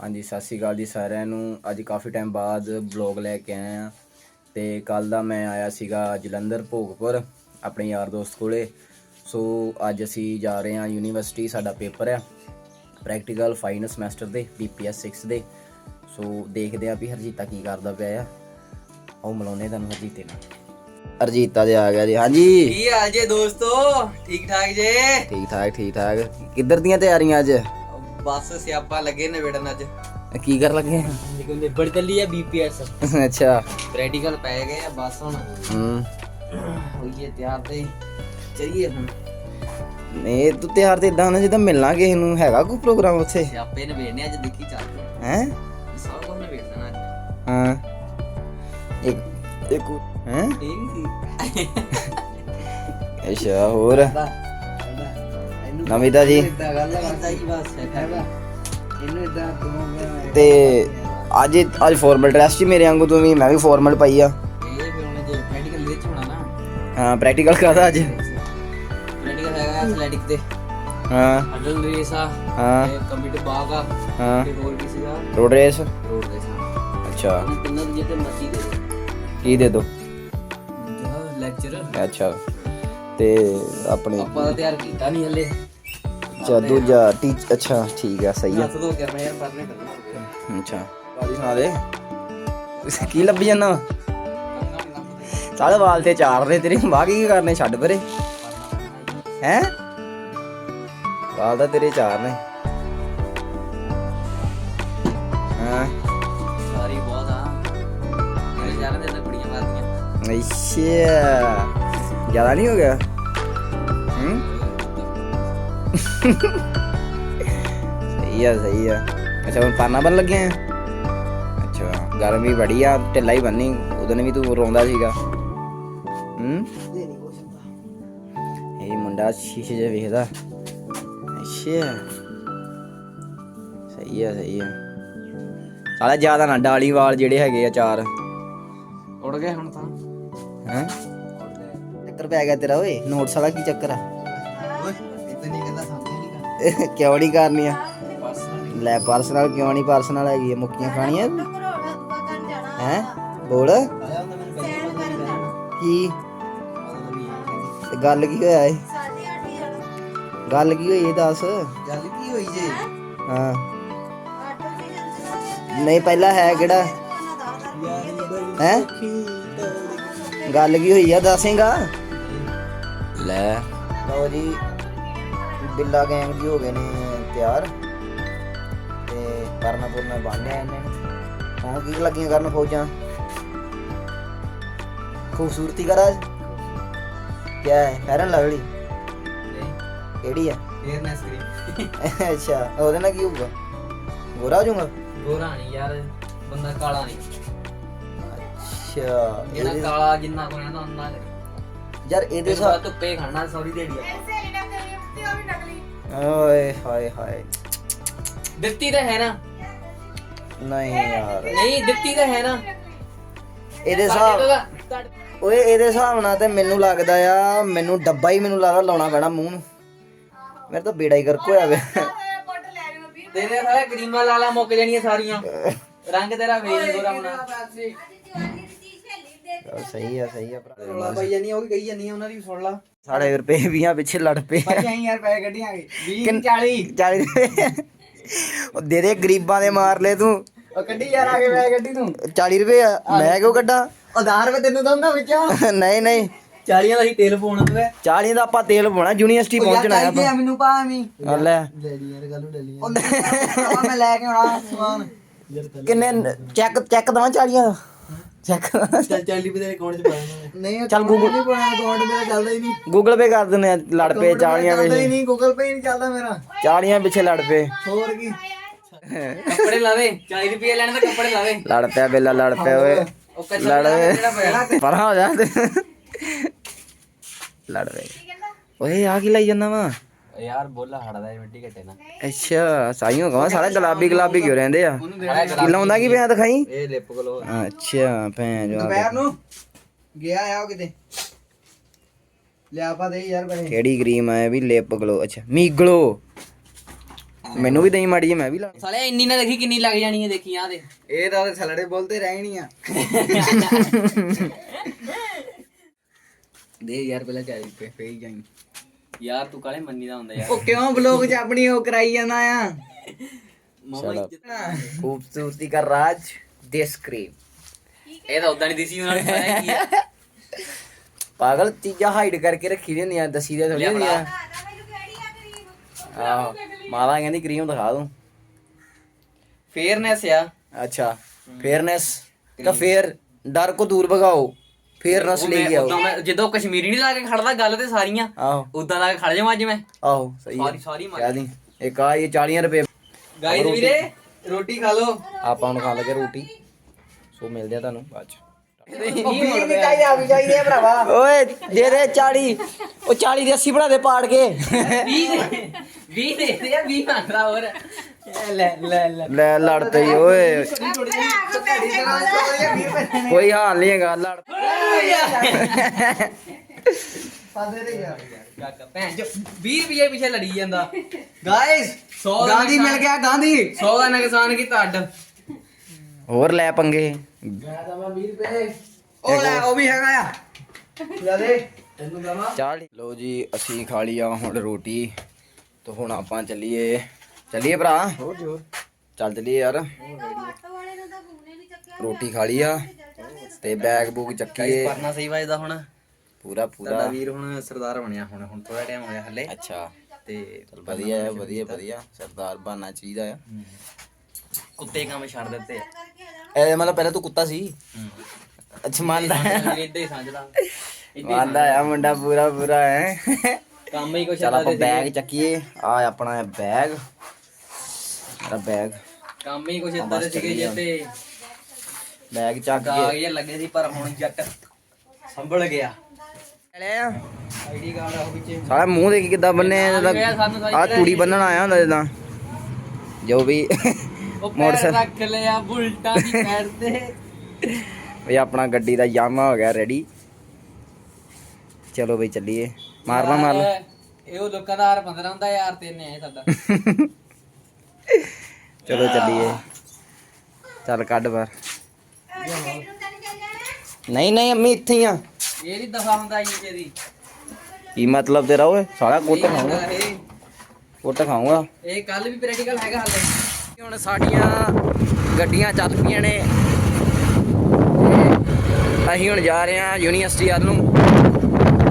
ਹਾਂਜੀ ਸਤਿ ਸ਼੍ਰੀ ਅਕਾਲ ਜੀ ਸਾਰਿਆਂ ਨੂੰ। ਅੱਜ ਕਾਫੀ ਟਾਈਮ ਬਾਅਦ ਵਲੌਗ ਲੈ ਕੇ ਆਏ ਆ ਤੇ ਕੱਲ ਦਾ ਮੈਂ ਆਇਆ ਸੀਗਾ ਜਲੰਧਰ ਭੋਗਪੁਰ ਆਪਣੇ ਯਾਰ ਦੋਸਤ ਕੋਲੇ। ਸੋ ਅੱਜ ਅਸੀਂ ਜਾ ਰਹੇ ਹਾਂ ਯੂਨੀਵਰਸਿਟੀ ਸਾਡਾ ਪੇਪਰ ਆ ਪ੍ਰੈਕਟੀਕਲ ਫਾਈਨਲ ਸਮੈਸਟਰ ਦੇ ਬੀਪੀਐਸ 6 ਦੇ। ਸੋ ਦੇਖਦੇ ਆ ਵੀ ਹਰਜੀਤਾ ਕੀ ਕਰਦਾ ਪਿਆ ਆ। ਉਹ ਮਿਲਾਉਨੇ ਤੁਹਾਨੂੰ ਹਰਜੀਤੇ ਨਾਲ। ਹਰਜੀਤਾ ਦੇ ਆ ਗਿਆ ਜੀ। ਹਾਂਜੀ। ਕੀ ਹਾਲ ਜੇ ਦੋਸਤੋ? ਠੀਕ ਠਾਕ ਜੇ? ਠੀਕ ਠਾਕ ਠੀਕ ਠਾਕ। ਕਿੱਧਰ ਦੀਆਂ ਤਿਆਰੀਆਂ ਅੱਜ? ਬਸ ਸਿਆਪਾ ਲੱਗੇ ਨੇ ਵੇੜਨ ਅੱਜ ਕੀ ਕਰ ਲੱਗੇ ਨਿਕਲ ਨਿਬੜ ਚੱਲੀ ਆ ਬੀਪੀਐਸ ਅੱਛਾ। ਪ੍ਰੈਕਟੀਕਲ ਪੈ ਗਏ ਆ ਬਸ ਹੁਣ। ਹੂੰ। ਹੋਈਏ ਤਿਆਰ ਤੇ। ਚਲੀਏ ਹੁਣ। ਨਹੀਂ ਤੂੰ ਤਿਆਰ ਤੇ ਇਦਾਂ ਨਾ ਜਿੱਦਾਂ ਮਿਲਣਾ ਕਿਸੇ ਨੂੰ ਹੈਗਾ ਕੋਈ ਪ੍ਰੋਗਰਾਮ ਉੱਥੇ? ਸਿਆਪੇ ਨੇ ਵੇੜਨੇ ਅੱਜ ਦੇਖੀ ਚੱਲ ਹੈ? ਸਭ ਕੁਝ ਨੇ ਵੇੜਨਾ ਅੱਜ। ਹਾਂ। ਇੱਕ ਇੱਕ ਹੈ? ਇਹ ਨਹੀਂ ਸੀ। ਅੱਛਾ ਹੋਰ? ਕਰਦਾ ਜੀ। ਤੂੰ ਅੱਜ ਅੱਜ ਫਾਰਮਲ ਡਰੈਸ ਚ ਮੇਰੇ ਵਾਂਗੂ ਤੂੰ ਵੀ ਮੈਂ ਵੀ ਫਾਰਮਲ ਪਾਈ ਆ। ਜੇ ਹਾਂ ਪ੍ਰੈਕਟੀਕਲ ਕਰਦਾ ਅੱਜ। ਪ੍ਰੈਕਟੀਕਲ ਹੈਗਾ ਐਥਲੈਟਿਕ ਤੇ। ਹਾਂ। ਹਡਲ ਰੇਸ ਆ ਹਾਂ। ਕੰਪਿਊਟਰ ਬਾਗ ਆ ਹਾਂ। ਤੇ ਹੋਰ ਕੀ ਸੀਗਾ? ਰੋਡ ਰੇਸ ਰੋਡ ਰੇਸ ਅੱਛਾ। ਤਿੰਨਾਂ ਦੀ ਜਿੱਤੇ ਮਰਜ਼ੀ ਦੇ ਕੀ ਦੇ ਦੋ? ਜਿਹੜਾ ਲੈਕਚਰ ਅੱਛਾ। ਤੇ ਆਪਣੇ ਆਪਾਂ ਤਾਂ ਤਿਆਰ ਕੀਤਾ ਨਹੀਂ ਹਲੇ। ਅੱਛਾ ਦੂਜਾ ਟੀਚ ਅੱਛਾ ਠੀਕ ਆ ਸਹੀ ਆ। ਹੱਥ ਧੋ ਕੇ ਮੈਂ ਯਾਰ ਪੜਨੇ ਕਰਨਾ ਅੱਛਾ। ਬਾਜੀ ਸੁਣਾ ਦੇ। ਕੀ ਲੱਭੀ ਜਾਂਦਾ ਸਾਰੇ ਵਾਲ ਤੇ ਦੇ ਤੇਰੇ ਬਾਕੀ ਕੀ ਕਰਨੇ ਛੱਡ ਪਰੇ। ਹੈ? ਵਾਲ ਤਾਂ ਤੇਰੇ ਚਾਰ ਨੇ। ਹਾਂ। ਸਾਰੀ ਬਹੁਤ ਆ। ਮੇਰੇ ਜਾਣ ਦੇ ਤਾਂ ਕੁੜੀਆਂ ਮਾਰਦੀਆਂ। ਅੱਛਾ। ਜ਼ਿਆਦਾ ਨਹੀਂ ਹੋ ਗਿਆ? ਹੂੰ? ਸਹੀ ਆ ਸਹੀ ਆ। ਅੱਛਾ ਹੁਣ ਪਾਨਾ ਬਣ ਲੱਗਿਆ? ਆ ਅੱਛਾ ਗਰਮੀ ਬੜੀ ਆ ਢਿੱਲਾ ਹੀ ਬੰਨੀ ਉਦੋਂ ਵੀ ਤੂੰ ਰੋਂਦਾ ਸੀਗਾ। ਹੂੰ? ਇਹ ਮੁੰਡਾ ਸ਼ੀਸ਼ੇ 'ਚ ਵੇਖਦਾ। ਅੱਛਾ। ਸਹੀ ਆ ਸਹੀ ਆ। ਸਾਲਾ ਜ਼ਿਆਦਾ ਨਾ ਡਾਲੀ ਵਾਲ ਜਿਹੜੇ ਹੈਗੇ ਆ ਚਾਰ। ਉੜ ਗਏ ਹੁਣ ਤਾਂ। ਹੈਂ? ਚੱਕਰ ਪੈ ਗਿਆ ਤੇਰਾ ਓਏ। ਨੋਟਸ ਵਾਲਾ ਕੀ ਚੱਕਰ ਆ? ਕਿਉਂ ਨਹੀਂ ਕਰਨੀ ਆ? ਬਸ ਲੈ ਪਰਸਨਲ ਕਿਉਂ ਨਹੀਂ ਪਰਸਨਲ ਹੈਗੀ ਆ ਮੁੱਕੀਆਂ ਖਾਣੀਆਂ? ਹੈ? ਬੋਲ। ਕੀ? ਤੇ ਗੱਲ ਕੀ ਹੋਇਆ ਏ? ਗੱਲ ਕੀ ਹੋਈ ਇਹ ਦੱਸ? ਗੱਲ ਕੀ ਹੋਈ ਜੇ? ਹਾਂ? ਨਹੀਂ ਪਹਿਲਾਂ ਹੈ ਕਿਹੜਾ? ਹੈ? ਗੱਲ ਕੀ ਹੋਈ ਆ ਦੱਸੇਗਾ? ਲੈ। ਲਓ ਜੀ ਬਿੱਲਾ ਗੈਂਗ ਜੀ ਹੋ ਗਏ ਨੇ ਤਿਆਰ। ਤੇ ਕਰਨਾ ਪੁਰਨਾ ਬੰਨਿਆ ਇਹਨੇ ਹੁਣ ਕੀ ਲੱਗੀਆਂ ਕਰਨ ਫੌਜਾਂ? ਖੂਬਸੂਰਤੀ ਕਰਾ ਕੀ ਹੈ? ਫੈਰਨ ਲਵਲੀ ਕਿਹੜੀ ਆ? ਫੇਅਰਨੈਸ ਕਰੀ ਅੱਛਾ ਉਹਦੇ ਨਾਲ ਕੀ ਹੋਊਗਾ? ਗੋਰਾ ਹੋ ਜਾਊਗਾ? ਗੋਰਾ ਨਹੀਂ ਯਾਰ ਬੰਦਾ ਕਾਲਾ ਨਹੀਂ ਅੱਛਾ ਜਿਹੜਾ ਕਾਲਾ ਜਿੰਨਾ ਕੋਣਾ ਨਾ ਉਹਨਾਂ ਯਾਰ ਇਹਦੇ ਸਾਹ ਧੁੱਪੇ ਖਾਣਾ ਸੌਰੀ ਦੇੜੀ ਓਏ ਹਾਏ ਹਾਏ। ਦਿੱਤੀ ਤਾਂ ਹੈ ਨਾ। ਨਹੀਂ ਯਾਰ। ਨਹੀਂ ਦਿੱਤੀ ਤਾਂ ਹੈ ਨਾ। ਇਹਦੇ ਸਾਡੇ ਹਿਸਾਬ ਤੋਂ ਤਾਂ- ਤੁਹਾਡੇ- ਓਏ ਇਹਦੇ ਹਿਸਾਬ ਨਾਲ ਤੇ ਮੈਨੂੰ ਲੱਗਦਾ ਆ ਮੈਨੂੰ ਡੱਬਾ ਹੀ ਮੈਨੂੰ ਲੱਗਦਾ ਲਾਉਣਾ ਪੈਣਾ ਮੂੰਹ ਨੂੰ। ਮੇਰੇ ਤਾਂ ਬੇੜਾ ਹੀ ਗਰਕ ਹੋਇਆ ਵੇ। ਤੇਰੇ ਸਾਰੇ ਕਰੀਮਾਂ ਲਾਲਾ ਮੁੱਕ ਜਾਣੀਆਂ ਸਾਰੀਆਂ। ਰੰਗ ਤੇਰਾ ਵੇਖ ਗੋਰਾ ਹੋਣਾ ਸਹੀ ਆ ਸਹੀ ਆ ਭਰਾ। ਰੋਲਾ ਪਾਈ ਜਾਨੀ ਉਹ ਵੀ ਕਹੀ ਜਾਨੀ ਉਹਨਾਂ ਦੀ ਸੁਣ ਲਾ। ਸਾਡੇ ਰੁਪਏ 20 ਪਿੱਛੇ ਲੜ ਪਏ। ਭਾਈ ਅਸੀਂ ਯਾਰ ਪੈਸੇ ਕੱਢੀਆਂਗੇ 20 ਕਿੰਨ- 40 40 ਰੁਪਏ ਉਹ ਦੇ ਦੇ ਗਰੀਬਾਂ ਦੇ ਮਾਰ ਲੈ ਤੂੰ। ਉਹ ਕੱਢੀ ਯਾਰ ਆ ਕੇ ਪੈਸੇ ਕੱਢੀ ਤੂੰ। 40 ਰੁਪਏ ਆ, ਮੈਂ ਕਿਉਂ ਕੱਢਾਂ? ਉਧਾਰ ਰੁਪਏ ਤੈਨੂੰ ਦਊਂਗਾ ਵਿੱਚੋਂ। ਨਹੀਂ ਨਹੀਂ। 40 ਦਾ ਹੀ ਤੇਲ ਪਾਉਣਾ ਤੂੰ 40 ਦਾ ਆਪਾਂ ਤੇਲ ਪਾਉਣਾ ਯੂਨੀਵਰਸਿਟੀ ਪਹੁੰਚਣਾ ਆ ਆਪਾਂ। ਮੈਨੂੰ ਭਾਵੇਂ ਆ ਲੈ। ਡੈਡੀ ਯਾਰ ਗੱਲ ਡੈਡੀ ਮੈਂ ਲੈ ਕੇ ਆਉਣਾ ਸਮਾਨ। ਕਿੰਨੇ ਚੈੱਕ ਚੈੱਕ ਦਵਾਂ 40 ਦਾ? ਚੈੱਕ ਚੱਲ 40 ਰੁਪਏ ਤੇਰੇ ਅਕਾਊਂਟ 'ਚ ਪਾ ਦੇਣਾ ਨਹੀਂ ਚੱਲ ਗੂਗਲ ਨਹੀਂ ਪਾਉਣਾ ਅਕਾਊਂਟ ਮੇਰਾ ਚੱਲਦਾ ਹੀ ਨਹੀਂ। ਗੂਗਲ ਪੇ ਕਰ ਦਿੰਦੇ ਆ ਲੜ ਪਏ 40 ਚੱਲਦਾ ਹੀ ਵਿੱਚ ਨਹੀਂ ਗੂਗਲ ਪੇ ਨਹੀਂ ਚੱਲਦਾ ਮੇਰਾ। 40 ਪਿੱਛੇ ਲੜ ਪਏ। ਹੋਰ ਕੀ? ਕੱਪੜੇ ਲਾਵੇ 40 ਰੁਪਏ ਲੈਣ ਤੇ ਕੱਪੜੇ ਲਾਵੇ। ਲੜ ਪਿਆ ਬੇਲਾ ਲੜ ਪਿਆ ਓਏ। ਉਹ ਕੱਚਾ ਲੜ ਜਿਹੜਾ ਪਿਆ। ਪਰਾਂ ਹੋ ਜਾ। ਲੜ ਪਏ। ਓਏ ਆ ਕੀ ਲਈ ਜਾਂਦਾ ਵਾ? ਯਾਰ ਬੋਲਾ ਹੜਦਾ ਇਹ ਮਿੱਟੀ ਘਟੇ ਨਾ ਅੱਛਾ ਸਾਈਓ ਕਹਾਂ ਸਾਰਾ ਗੁਲਾਬੀ ਗੁਲਾਬੀ ਕਿਉਂ ਰਹਿੰਦੇ ਆ? ਕੀ ਲਾਉਂਦਾ ਕੀ ਪਿਆ ਦਿਖਾਈ? ਇਹ ਲਿਪ ਗਲੋ ਅੱਛਾ ਭੈਣ ਜੋ ਦੁਪਹਿਰ ਨੂੰ ਗਿਆ ਆ ਉਹ ਕਿਤੇ। ਲਿਆ ਪਾ ਦੇ ਯਾਰ ਪੈਸੇ। ਕਿਹੜੀ ਕਰੀਮ ਆ ਇਹ ਵੀ ਲਿਪ ਗਲੋ ਅੱਛਾ ਮੀਗਲੋ। ਮੈਨੂੰ ਵੀ ਦਈ ਮਾੜੀ ਜਿਹੀ ਮੈਂ ਵੀ ਲਾ। ਸਾਲੇ ਇੰਨੀ ਨਾ ਦੇਖੀ ਕਿੰਨੀ ਲੱਗ ਜਾਣੀ ਹੈ ਦੇਖੀ ਆ ਦੇ। ਇਹ ਤਾਂ ਥਲੜੇ ਬੋਲਦੇ ਰਹਿਣੀਆਂ ਦੇ ਯਾਰ ਪਹਿਲਾਂ ਚਾਹ ਪੇ ਫੇ ਜਾਈ। ਯਾਰ ਤੂੰ ਕਾਲੇ ਮੰਨੀ ਦਾ ਹੁੰਦਾ ਯਾਰ? ਉਹ ਕਿਉਂ ਬਲੌਗ ਚ ਆਪਣੀ ਉਹ ਕਰਾਈ ਜਾਂਦਾ ਆ? ਮਾਮਾ Shut up. ਇੱਜ਼ਤ- ਖੂਬਸੂਰਤੀ ਦਾ ਰਾਜ ਦੇਸ ਕਰੀਮ। ਇਹ ਤਾਂ ਉਦਾਂ ਨਹੀਂ ਦਿਸੀ ਉਹਨਾਂ ਨੇ ਪਤਾ ਕੀ ਹੈ ਪਾਗਲ ਚੀਜ਼ਾਂ ਹਾਈਡ ਕਰਕੇ ਰੱਖੀ ਦੀਆਂ ਹੁੰਦੀਆਂ ਦਸੀ ਦੇ ਥੋੜੀ ਲਿਆ ਹੁੰਦੀਆਂ। ਆਹੋ ਮਾਤਾ ਕਹਿੰਦੀ ਕਰੀਮ ਦਿਖਾ ਦੂੰ। ਫੇਅਰਨੈਸ ਆ। ਅੱਛਾ ਫੇਅਰਨੈਸ ਕਾ ਫੇਰ ਡਰ ਕੋ ਦੂਰ ਭਗਾਓ। ਫੇਅਰਨੈਸ ਉਹ ਲੈ ਕੇ ਆਓ। ਉਦਾਂ ਮੈਂ ਜਦੋਂ ਕਸ਼ਮੀਰੀ ਨਹੀਂ ਲਾ ਕੇ ਖੜਦਾ ਗੱਲ ਤੇ ਸਾਰੀਆਂ ਆਹੋ। ਉਦਾਂ ਲਾ ਕੇ ਖੜ ਜਾਵਾਂ ਅੱਜ ਮੈਂ ਆਹੋ ਸਹੀ ਸਾਰੀ ਸਾਰੀ ਮਾਰ ਕਹਿ ਦੀ। ਇੱਕ ਆ ਇਹ 40 ਰੁਪਏ। ਗਾਈਸ ਵੀਰੇ ਰੋਟੀ ਖਾ ਲਓ। ਆਪਾਂ ਹੁਣ ਖਾ ਲਗੇ ਰੋਟੀ। ਸੋ ਮਿਲਦੇ ਆ ਤੁਹਾਨੂੰ ਬਾਅਦ ਚ। ਭਰਾਵਾ। ਓਏ ਦੇ ਦੇ 40 ਉਹ 40 ਦੇ 80 ਬਣਾ ਦੇ ਪਾੜ ਕੇ। 20 20 ਦੇ ਦੇ ਆ 20 ਮੰਗਦਾ ਹੋਰ। ਲੈ ਲੈ ਲੈ। ਲੈ ਲੜ ਪਈ ਓਏ। ਕੋਈ ਹਾਲ ਨਹੀਂ ਹੈਗਾ ਲੜ ਕਾਕਾ ਭੈਣ ਜੋ 20 ਰੁਪਏ ਪਿੱਛੇ ਲੜੀ ਜਾਂਦਾ। ਗਾਇਸ 100 ਗਾਂਧੀ ਮਿਲ ਗਿਆ ਗਾਂਧੀ। 100 ਦਾ ਨੁਕਸਾਨ ਕੀਤਾ ਅੱਡ। ਹੋਰ ਲੈ ਪੰਗੇ। ਉਹ ਲੈ ਉਹ ਵੀ ਹੈਗਾ ਆ। ਲੈ ਦੇ ਤੈਨੂੰ ਦਵਾ। ਚਾਲ। ਲੋ ਜੀ ਅਸੀਂ ਖਾ ਹੁਣ ਰੋਟੀ। ਤੇ ਹੁਣ ਆਪਾਂ ਚੱਲੀਏ। ਚੱਲੀਏ ਭਰਾ? ਹੋਰ ਜੋਰ ਚੱਲ ਚੱਲੀਏ ਯਾਰ। ਰੋਟੀ ਖਾ ਲਈ ਆ ਤੇ ਬੈਗ ਬੂਗ ਚੱਕੀਏ। ਪਰਨਾ ਸਹੀ ਵੱਜਦਾ ਹੁਣ। ਪੂਰਾ ਪੂਰਾ। ਵੀਰ ਹੁਣ ਸਰਦਾਰ ਬਣਿਆ ਹੁਣ ਹੁਣ ਥੋੜਾ ਟਾਈਮ ਹੋਇਆ ਹੱਲੇ। ਅੱਛਾ। ਤੇ ਵਧੀਆ ਹੈ ਵਧੀਆ ਵਧੀਆ। ਸਰਦਾਰ ਬਣਨਾ ਚਾਹੀਦਾ ਆ। ਕੁੱਤੇ ਕੰਮ ਛੱਡ ਦਿੱਤੇ। ਇਹ ਮਤਲਬ ਪਹਿਲਾਂ ਤੂੰ ਕੁੱਤਾ ਸੀ। ਅੱਛਾ ਮੰਨਦਾ ਇਦਾਂ ਹੀ। ਸਮਝਦਾ। ਮੰਨਦਾ ਆ ਮੁੰਡਾ ਪੂਰਾ ਪੂਰਾ ਹੈ। ਕੰਮ ਹੀ ਕੁਛ ਚਲ ਆਪਾਂ ਦੇ ਬੈਗ। ਚੱਕੀਏ। ਆ ਆਪਣਾ ਬੈਗ ਮੇਰਾ ਬੈਗ ਕੰਮ ਹੀ ਕੁਛ ਇਦਾਂ ਦੇ ਸੀਗੇ ਜਿੱਤੇ। ਬੈਗ ਚੱਕ ਕੇ। ਕਾਗਜ਼ ਲੱਗੇ ਸੀ ਪਰ ਹੁਣ ਜੱਟ ਸੰਭਲ ਗਿਆ। ਲਿਆ ਆਈਡੀ ਕਾਰਡ ਆ ਉਹ ਵਿੱਚ। ਸਾਲਾ ਮੂੰਹ ਦੇਖ ਕਿੱਦਾਂ ਬੰਨੇ ਗਿਆ ਸਾਨੂੰ ਸਾਰੀ ਆ ਤੂੜੀ। ਬੰਨਣ ਆਇਆ ਹੁੰਦਾ ਜਿੱਦਾਂ। ਜੋ ਵੀ। ਮੋਟਰਸਾਈਕਲ ਰੱਖ ਲਿਆ ਬੁਲਟਾਂ ਦੀ ਪੈਰ ਤੇ। ਵੀ ਆਪਣਾ ਗੱਡੀ ਦਾ ਯਾਮਾ ਹੋ ਗਿਆ ਰੈਡੀ ਚਲੋ ਬਈ ਚੱਲੀਏ। ਮਾਰਨਾ ਮਾਰ ਲਾ। ਯਾਰ, ਇਹ ਉਹ ਲੋਕਾਂ ਦਾ ਹਾਰ 15 ਹੁੰਦਾ ਯਾਰ ਤਿੰਨ ਹੈ ਸਾਡਾ। ਚਲੋ ਚੱਲੀਏ। ਚੱਲ ਕੱਢ ਬਾਹਰ। ਨਹੀਂ ਨਹੀਂ ਅੰਮੀ ਇੱਥੇ ਹੀ ਆ। ਇਹ ਨਹੀਂ ਦਫਾ ਹੁੰਦਾ ਇੰਨੇ ਦੀ। ਕੀ ਮਤਲਬ ਤੇਰਾ ਓਏ? ਸਾਲਾ ਕੁੱਟ ਖਾਊਂਗਾ। ਕੁੱਟ ਖਾਊਂਗਾ। ਇਹ ਕੱਲ ਵੀ ਪ੍ਰੈਕਟੀਕਲ ਹੈਗਾ ਹਾਲੇ। ਹੁਣ ਸਾਡੀਆਂ ਗੱਡੀਆਂ ਚੱਲ ਪਈਆਂ ਨੇ। ਤੇ ਅਸੀਂ ਹੁਣ ਜਾ ਰਹੇ ਹਾਂ ਯੂਨੀਵਰਸਿਟੀ ਵੱਲ ਨੂੰ।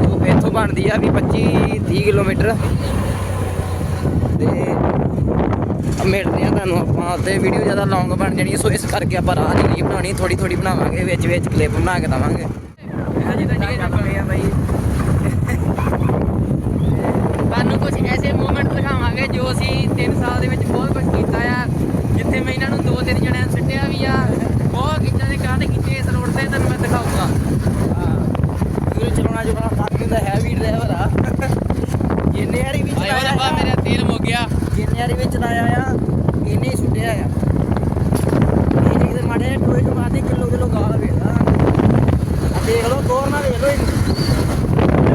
ਜੋ ਇੱਥੋਂ ਬਣਦੀ ਆ ਵੀ 25 30 ਕਿਲੋਮੀਟਰ। ਤੇ ਮਿਲਦੇ ਆ ਤੁਹਾਨੂੰ ਆਪਾਂ ਤੇ ਵੀਡੀਓ ਜ਼ਿਆਦਾ ਲੌਂਗ ਬਣ ਜਾਣੀ ਹੈ, ਸੋ ਇਸ ਕਰਕੇ ਆਪਾਂ ਰਾਹ ਨਹੀਂ ਬਣਾਉਣੀ ਥੋੜੀ ਥੋੜੀ ਬਣਾਵਾਂਗੇ ਵਿੱਚ ਵਿੱਚ ਕਲਿੱਪ ਬਣਾ ਕੇ ਦਵਾਂਗੇ। ਤੁਹਾਨੂੰ ਕੁਝ ਐਸੇ ਮੂਮੈਂਟ ਦਿਖਾਵਾਂਗੇ ਜੋ ਅਸੀਂ 3 ਸਾਲ ਦੇ ਵਿੱਚ ਬਹੁਤ ਕੁਝ ਕੀਤਾ ਆ ਜਿੱਥੇ ਮੈਂ ਇਹਨਾਂ ਨੂੰ ਦੋ ਤਿੰਨ ਜਣਿਆਂ ਨੂੰ ਸੁੱਟਿਆ ਵੀ ਆ। ਬਹੁਤ ਕਿੱਦਾਂ ਦੇ ਕਾਂਡ ਕੀਤੇ ਇਸ ਰੋਡ ਤੇ ਤੁਹਾਨੂੰ ਮੈਂ ਦਿਖਾਊਂਗਾ। ਪੂਰੇ ਚਲਾਉਣਾ ਚਲਾਉਣਾ ਫੱਕ ਹੁੰਦਾ ਹੈਵੀ ਡਰਾਈਵਰ ਆ। ਜਿੰਨੇ ਵਾਰੀ ਵੀ ਚਲਾਇਆ ਆ, ਮੇਰਾ ਤੇਲ ਮੁੱਕ ਗਿਆ। ਜਿੰਨੇ ਵਾਰੀ ਵੀ ਚਲਾਇਆ ਆ ਇਹਨੇ ਸੁੱਟਿਆ ਆ। ਇਹ ਜਿਹੜੇ ਮਾੜੇ ਟੋਏ ਚ ਮਾਰਦੇ ਕਿਲੋ ਕਿਲੋ ਗਾਲ ਵੇਖਦਾ ਆ ਦੇਖ ਲਓ ਗੌਰ ਨਾਲ ਵੇਖ ਲਓ ਇਹਨੂੰ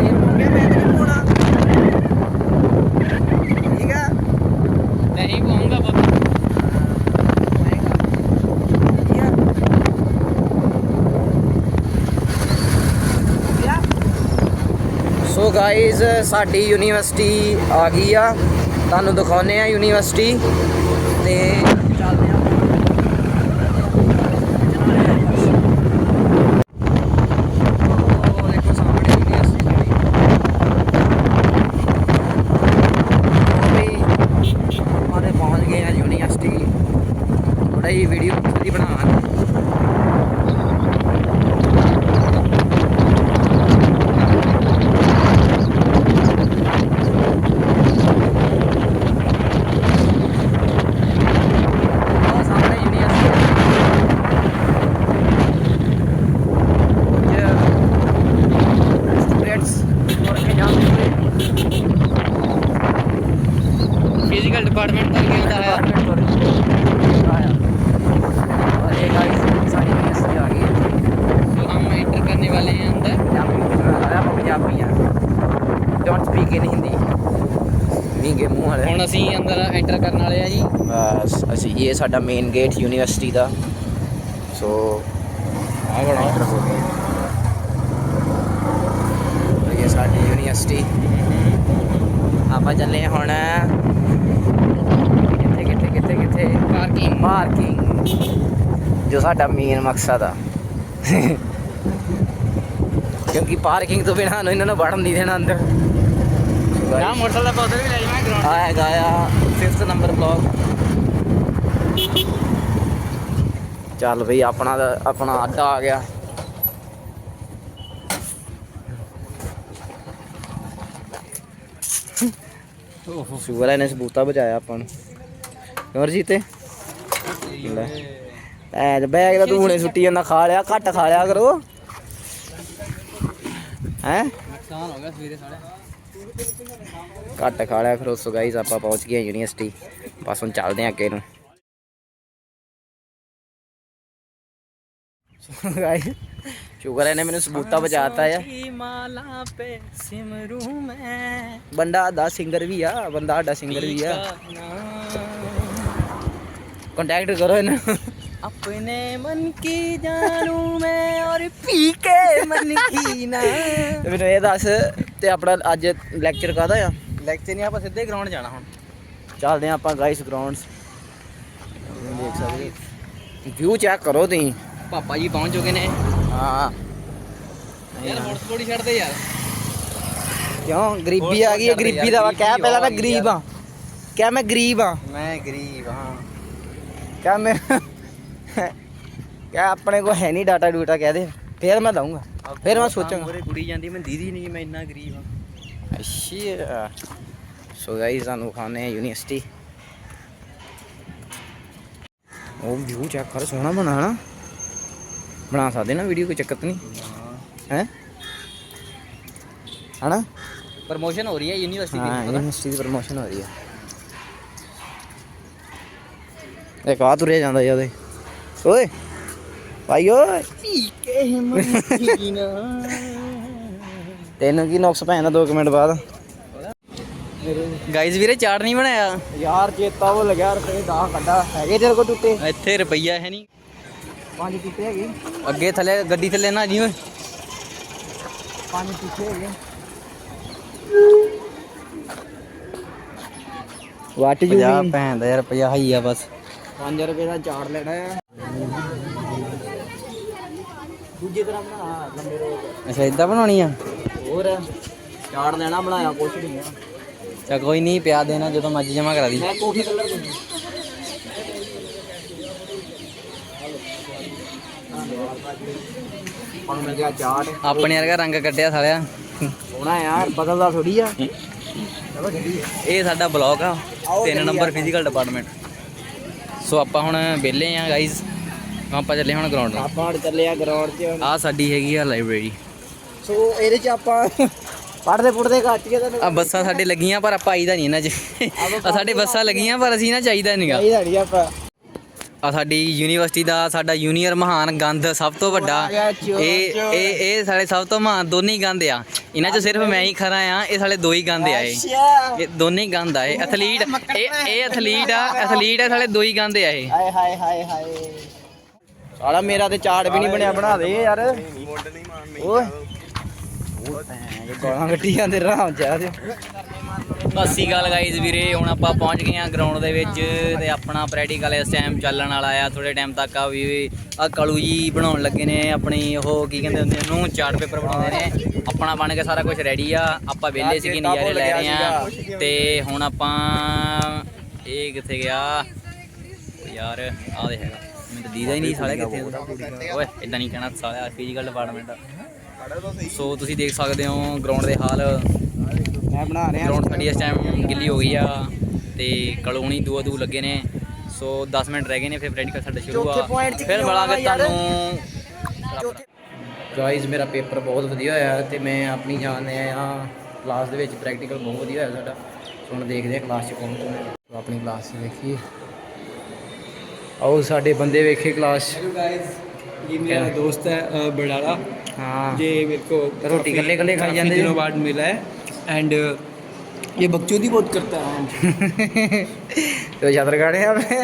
ਇਹ ਮੁੰਗੇ ਮੈਂ ਤੇ ਨਹੀਂ ਪਾਉਣਾ ਠੀਕ ਆ ਨਹੀਂ ਪਾਉਂਗਾ ਬੱਬਾ ਠੀਕ ਆ ਸੋ ਗਾਇਜ਼ ਸਾਡੀ ਯੂਨੀਵਰਸਿਟੀ ਆ ਗਈ ਆ। ਤੁਹਾਨੂੰ ਦਿਖਾਉਨੇ ਆ ਯੂਨੀਵਰਸਿਟੀ ਤੇ ਚੱਲਦੇ ਆ। Don't speak in Hindi. ਮੀਂਗੇ ਮੂੰਹ ਵਾਲੇ। ਹੁਣ ਅਸੀਂ ਅੰਦਰ ਐਂਟਰ ਕਰਨ ਵਾਲੇ ਆ ਜੀ। ਬਸ ਅਸੀਂ ਇਹ ਸਾਡਾ ਮੇਨ ਗੇਟ ਯੂਨੀਵਰਸਿਟੀ ਦਾ। ਸੋ ਆ ਬੜਾ ਇਹ ਸਾਡੀ ਯੂਨੀਵਰਸਿਟੀ ਆਪਾਂ ਚੱਲੇ ਹੁਣ। ਕਿੱਥੇ ਕਿੱਥੇ ਕਿੱਥੇ ਕਿੱਥੇ? ਪਾਰਕਿੰਗ ਪਾਰਕਿੰਗ ਜੋ ਸਾਡਾ ਮੇਨ ਮਕਸਦ ਆ। ਕਿਉਂਕਿ ਪਾਰਕਿੰਗ ਤੋਂ ਬਿਨਾਂ ਇਹਨਾਂ ਨੂੰ ਵੜਨ ਨਹੀਂ ਦੇਣਾ ਅੰਦਰ। ਆ ਮੋਟਰਸਾਈਕਲ ਦਾ ਪੌਦਰ ਵੀ ਲੈ ਜਾਵਾਂ ਗਰਾਊਂਡ ਆ ਹੈਗਾ ਆ 5th ਨੰਬਰ ਬਲੌਕ ਚੱਲ ਬਈ ਆਪਣਾ ਆਪਣਾ ਅੱਡਾ ਆ ਗਿਆ। ਸ਼ੂਗਰ ਇਹਨੇ ਸਬੂਤਾ ਬਚਾਇਆ ਆਪਾਂ ਨੂੰ। ਹੋਰ ਜੀਤੇ? ਐ ਬੈਗ ਦਾ ਤੂੰ ਹੁਣੇ ਸੁੱਟੀ ਜਾਂਦਾ ਖਾ ਲਿਆ ਘੱਟ ਖਾ ਲਿਆ ਕਰੋ। ਹੈ? ਨੁਕਸਾਨ ਹੋ ਗਿਆ ਸਵੇਰੇ ਸਾੜਾ ਘੱਟ ਖਾ ਲਿਆ ਫਿਰ ਉਸ ਗਾਈਸ ਆਪਾਂ ਪਹੁੰਚ ਗਏ ਯੂਨੀਵਰਸਿਟੀ ਬਸ ਹੁਣ ਚੱਲਦੇ ਹਾਂ ਅੱਗੇ ਨੂੰ ਗਾਈਸ ਸ਼ੁਕਰ ਹੈ ਇਹਨੇ ਮੈਨੂੰ ਸਬੂਤਾ ਬਚਾਤਾ ਆ ਮਾਲਾ ਪੇ ਸਿਮਰੂ ਮੈਂ ਬੰਦਾ ਦਾ ਸਿੰਗਰ ਵੀ ਆ ਬੰਦਾ ਸਾਡਾ ਸਿੰਗਰ ਵੀ ਆ ਕੰਟੈਕਟ ਕਰੋ ਇਹਨਾਂ ਨੂੰ। अपने मन की जानू मैं और पी के मन की ना ਤੇ ਮੈਨੂੰ ਇਹ ਦੱਸ ਤੇ ਆਪਣਾ ਅੱਜ ਲੈਕਚਰ ਕਾਹਦਾ ਆ? ਲੈਕਚਰ ਨਹੀਂ ਆਪਾਂ ਸਿੱਧੇ ਗਰਾਊਂਡ ਜਾਣਾ ਹੁਣ। ਚੱਲਦੇ ਹਾਂ ਆਪਾਂ ਗਾਈਸ ਗਰਾਊਂਡਸ ਦੇਖ ਸਕਦੇ ਵਿਊ ਚੈੱਕ ਕਰੋ ਤੁਸੀਂ। ਪਾਪਾ ਜੀ ਪਹੁੰਚ ਚੁੱਕੇ ਨੇ। ਹਾਂ। ਯਾਰ ਮੋਟਰ ਥੋੜੀ ਛੱਡ ਦੇ ਯਾਰ। ਕਿਉਂ? ਗਰੀਬੀ ਆ ਗਈ ਹੈ ਗਰੀਬੀ ਦਾ ਵਾ। ਕਹਿ ਪਹਿਲਾਂ ਮੈਂ ਗਰੀਬ ਆ ਕਹਿ ਮੈਂ ਗਰੀਬ ਆ ਮੈਂ ਗਰੀਬ ਹਾਂ। ਕਹਿ ਮੈਂ ਕਹਿ ਆਪਣੇ ਕੋ ਹੈ ਨਹੀਂ ਡਾਟਾ ਡੂਟਾ ਕਹਿ ਦੇ। ਫੇਰ ਮੈਂ ਦਊਂਗਾ। ਫਿਰ ਮੈਂ ਸੋਚਾਂਗਾ। ਉਹਰੇ ਕੁੜੀ ਜਾਂਦੀ ਮੈਂ ਦੀਦੀ ਨਹੀਂ ਮੈਂ ਇੰਨਾ ਗਰੀਬ ਹਾਂ। ਅੱਛਾ। ਸੋ ਗਾਈਸ ਸਾਨੂੰ ਖਾਣੇ ਯੂਨੀਵਰਸਿਟੀ। ਉਹ ਵਿਊ ਚੈੱਕ ਕਰ ਸੋਹਣਾ ਬਣਾ ਨਾ ਬਣਾ ਸਕਦੇ ਨਾ ਵੀਡੀਓ ਕੋਈ ਚੱਕਰ ਨਹੀਂ? ਹੈ। ਹਨਾ? ਪ੍ਰਮੋਸ਼ਨ ਹੋ ਰਹੀ ਹੈ ਯੂਨੀਵਰਸਿਟੀ ਦੀ ਪਤਾ। ਯੂਨੀਵਰਸਿਟੀ ਦੀ ਪ੍ਰਮੋਸ਼ਨ ਹੋ ਰਹੀ ਹੈ। ਇੱਕ ਆ ਤੁਰਿਆ ਜਾਂਦਾ ਜਦੇ ਓਏ! ਭਾਈ ਓਏ। ਪੀ ਕੇ ਮਨ ਕੀ ਨਾ ਤੈਨੂੰ ਕੀ ਨੁਕਸ ਪੈਂਦਾ 2 ਮਿੰਟ ਬਾਅਦ? ਗਾਈਜ਼ ਵੀਰੇ ਚਾਟ ਨਹੀਂ ਬਣਾਇਆ? ਯਾਰ ਚੇਤਾ ਭੁੱਲ ਗਿਆ ਰੁਪਏ 10 ਕੱਢਾ। ਹੈਗੇ ਤੇਰੇ ਕੋਲ ਟੁੱਟੇ? ਇੱਥੇ ਰੁਪਈਆ ਹੈ ਨਹੀਂ। ਪੰਜ ਟੁੱਟੇ ਹੈਗੇ। ਅੱਗੇ ਥੱਲੇ ਗੱਡੀ ਥੱਲੇ ਨਾ ਜੀ ਓਏ। ਪੰਜ ਟੁੱਟੇ ਹੈਗੇ। ਵਾਟ ਯੂ 50 ਭੈਣ ਦਾ ਯਾਰ ਰੁਪਈਆ ਹਾਈ ਆ ਬਸ। 5 ਰੁਪਏ ਦਾ ਚਾਰ ਲੈਣਾ ਆ। ਦੂਜੀ ਤਰ੍ਹਾਂ ਬਣਾ ਲੰਬੇ ਰੋਡ ਅੱਛਾ ਇਦਾਂ ਬਣਾਉਣੀ ਆ? ਹੋਰ ਚਾਰ ਲੈਣਾ ਬਣਾਇਆ ਕੁਛ ਨਹੀਂ। ਆ ਚਾ ਕੋਈ ਨਹੀਂ ਪਿਆ ਦੇਣਾ ਜਦੋਂ ਮਰਜ਼ੀ ਜਮਾ ਕਰਾ ਦੀ ਮੈਂ ਕੋਠੀ ਕਲਰ ਦੂੰਗਾ ਹੁਣ ਮਿਲ ਗਿਆ ਚਾਟ। ਆਪਣੇ ਵਰਗਾ ਰੰਗ ਕੱਢਿਆ ਸਾਲਿਆ। ਸੋਹਣਾ ਯਾਰ ਬਦਲਦਾ ਥੋੜੀ ਆ। ਇਹ ਸਾਡਾ ਬਲੌਗ ਆ ਆਓ 3 ਚੱਲੀਏ ਨੰਬਰ। ਫਿਜ਼ੀਕਲ ਡਿਪਾਰਟਮੈਂਟ ਸੋ ਆਪਾਂ ਹੁਣ ਵਿਹਲੇ ਆ ਗਾਈਜ਼ ਆਪਾਂ ਚੱਲੇ ਹੁਣ ਗਰਾਊਂਡ ਨੂੰ। ਆਪਾਂ ਹੁਣ ਚੱਲੇ ਆ ਗਰਾਊਂਡ 'ਚ ਆ ਸਾਡੀ ਹੈਗੀ ਆ ਲਾਇਬ੍ਰੇਰੀ ਸੋ ਇਹਦੇ 'ਚ ਆਪਾਂ ਪੜਦੇ ਪੁੜਦੇ ਘੱਟ ਕੇ ਤੁਹਾਨੂੰ। ਆ ਬੱਸਾਂ ਸਾਡੇ ਲੱਗੀਆਂ ਪਰ ਆਪਾਂ ਆਈਦਾ ਨਹੀਂ ਇਹਨਾਂ 'ਚ। ਆ ਸਾਡੇ ਬੱਸਾਂ ਲੱਗੀਆਂ। ਪਰ ਅਸੀਂ ਨਾ ਚਾਹੀਦਾ ਨਹੀਂਗਾ ਚਾਹੀਦਾ ਨਹੀਂ ਆਪਾਂ। ਆ ਸਾਡੀ ਯੂਨੀਵਰਸਿਟੀ ਦਾ ਸਾਡਾ ਜੂਨੀਅਰ ਮਹਾਨ ਗੰਧ ਸਭ ਤੋਂ ਵੱਡਾ। ਇਹ। ਇਹ ਇਹ ਸਾਡੇ ਸਭ ਤੋਂ ਮਹਾਨ ਦੋਨੇ ਹੀ ਗੰਧ ਆ। ਇਹਨਾਂ 'ਚ ਸਿਰਫ ਮੈਂ ਹੀ ਖਰਾ ਆ ਇਹ ਸਾਲੇ ਦੋ ਹੀ ਗੰਧ ਆ ਇਹ। ਅੱਛਾ। ਇਹ ਦੋਨੇ ਹੀ ਗੰਧ ਆ ਇਹ ਐਥਲੀਟ ਇਹ ਇਹ ਐਥਲੀਟ ਆ ਐਥਲੀਟ ਆ ਸਾਲੇ ਦੋ ਹੀ ਗੰਧ ਆ ਇਹ। ਹਾਏ ਹਾਏ ਹਾਏ ਹਾਏ। ਸਾਲਾ ਮੇਰਾ ਤੇ ਚਾਟ ਵੀ ਨਹੀਂ ਬਣਿਆ ਬਣਾ ਦੇ ਯਾਰ। ਓਏ। ਇਹ ਗਾਲਾਂ ਕੱਢੀ ਜਾਂਦੇ ਰਾਮ ਚਾਹ ਦੇ ਅੱਸੀ ਗੱਲ ਗਾਈਜ਼ ਵੀਰੇ ਹੁਣ ਆਪਾਂ ਪਹੁੰਚ ਗਏ ਆ ਗਰਾਊਂਡ ਦੇ ਵਿੱਚ ਤੇ ਆਪਣਾ ਪ੍ਰੈਕਟੀਕਲ ਇਸ ਟਾਈਮ ਚੱਲਣ ਵਾਲਾ ਆ। ਥੋੜੇ ਟਾਈਮ ਤੱਕ ਆ ਵੀ ਆ ਕਲੂ ਜੀ ਬਣਾਉਣ ਲੱਗੇ ਨੇ ਆਪਣੀ ਉਹ ਕੀ ਕਹਿੰਦੇ ਹੁੰਦੇ ਉਹਨੂੰ ਚਾਰਟ ਪੇਪਰ ਬਣਾਉਂਦੇ ਨੇ। ਆਪਣਾ ਬਣ ਕੇ ਸਾਰਾ ਕੁਝ ਰੈਡੀ ਆ। ਆਪਾਂ ਵਿਹਲੇ ਸੀਗੇ ਚੇਤਾ ਨਜ਼ਾਰੇ ਲੈ ਰਹੇ ਆ ਸੀਗਾ। ਤੇ ਹੁਣ ਆਪਾਂ ਇਹ ਕਿੱਥੇ ਗਿਆ? ਯਾਰ ਆ ਦੇ ਹੈਗਾ ਦੀਦਾ ਹੀ ਨਹੀਂ ਸਾਲੇ ਕਿੱਥੇ। ਓਏ ਇਦਾਂ ਨਹੀਂ ਕਹਿਣਾ ਸਾਲਿਆ ਫਿਜ਼ੀਕਲ ਡਿਪਾਰਟਮੈਂਟ ਸੋ ਤੁਸੀਂ ਦੇਖ ਸਕਦੇ ਹੋ ਗਰਾਊਂਡ ਦੇ ਹਾਲ। ਮੈਂ ਬਣਾ ਰਿਹਾ। ਗਰਾਊਂਡ ਸਾਡੀ ਇਸ ਟਾਈਮ ਗਿੱਲੀ ਹੋ ਗਈ ਆ ਤੇ ਕਲੋਨੀ ਦੋ ਦੋ ਲੱਗੇ ਨੇ। ਸੋ 10 ਮਿੰਟ ਰਹਿ ਗਏ ਨੇ ਫਿਰ ਪ੍ਰੈਕਟੀਕਲ ਸਾਡਾ ਸ਼ੁਰੂ ਆ। ਫਿਰ ਯਾਰ? ਤੁਹਾਨੂੰ। ਗਾਇਜ਼ ਮੇਰਾ ਪੇਪਰ ਬਹੁਤ ਵਧੀਆ ਹੋਇਆ ਤੇ ਮੈਂ ਆਪਣੀ ਜਾਨ ਆ ਕਲਾਸ ਦੇ ਵਿੱਚ ਪ੍ਰੈਕਟੀਕਲ ਬਹੁਤ ਵਧੀਆ ਹੋਇਆ ਸਾਡਾ। ਹੁਣ ਦੇਖਦੇ ਆ ਕਲਾਸ 'ਚ ਕੌਣ ਕੌਣ ਆਪਣੀ ਕਲਾਸ 'ਚ ਦੇਖੀਏ। ਆਓ ਸਾਡੇ ਬੰਦੇ ਵੇਖੇ ਕਲਾਸ 'ਚ ये मेरा दोस्त है अ, बड़ाला ਹਾਂ ये मेरे को रोटी काफी- गले गले खाई काफी जाते दिनों जी। बाद मिला है एंड ये बकचोदी बहुत करता है तो छतर गाड़े यहाँ पे